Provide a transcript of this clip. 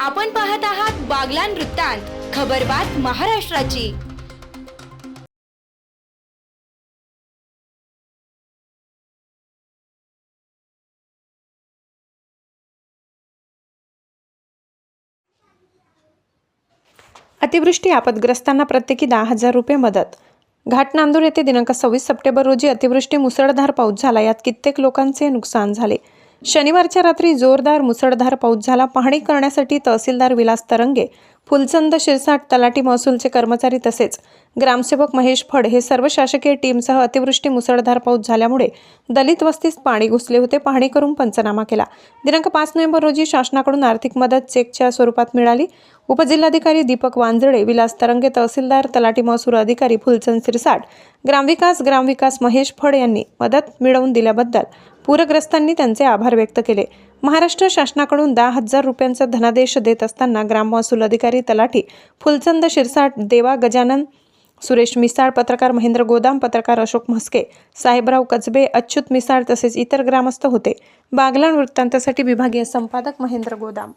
आपण पाहत आहात बागलान वृत्तांत खबरबात महाराष्ट्राची. अतिवृष्टी आपदग्रस्तांना प्रत्येकी दहा हजार रुपये मदत. घाट नांदूर येथे दिनांक सव्वीस सप्टेंबर रोजी अतिवृष्टी मुसळधार पाऊस झाला यात कित्येक लोकांचे नुकसान झाले. शनिवारच्या रात्री जोरदार मुसळधार पाऊस झाला. पाहणी करण्यासाठी तहसीलदार विलास तरंगे फुलचंद शिरसाट तलाठी महसूलचे कर्मचारी तसेच ग्रामसेवक महेश फड हे सर्व शासकीय टीमसह अतिवृष्टी मुसळधार पाऊस झाल्यामुळे दलित वस्तीस पाणी घुसले होते. पाहणी करून पंचनामा केला. दिनांक पाच नोव्हेंबर रोजी शासनाकडून आर्थिक मदत चेकच्या स्वरूपात मिळाली. उपजिल्हाधिकारी दीपक वांजळे विलास तरंगे तहसीलदार तलाठी महसूल अधिकारी फुलचंद सिरसाट ग्रामविकास ग्रामविकास महेश फड यांनी मदत मिळवून दिल्याबद्दल पूरग्रस्तांनी त्यांचे आभार व्यक्त केले. महाराष्ट्र शासनाकडून दहा हजार रुपयांचा धनादेश देत असताना ग्राम महसूल अधिकारी तलाठी फुलचंद शिरसाट देवा गजानन सुरेश मिसाळ पत्रकार महेंद्र गोदाम पत्रकार अशोक म्हस्के साहेबराव कचबे अच्युत मिसाळ तसेच इतर ग्रामस्थ होते. बागलाण वृत्तांतासाठी विभागीय संपादक महेंद्र गोदाम.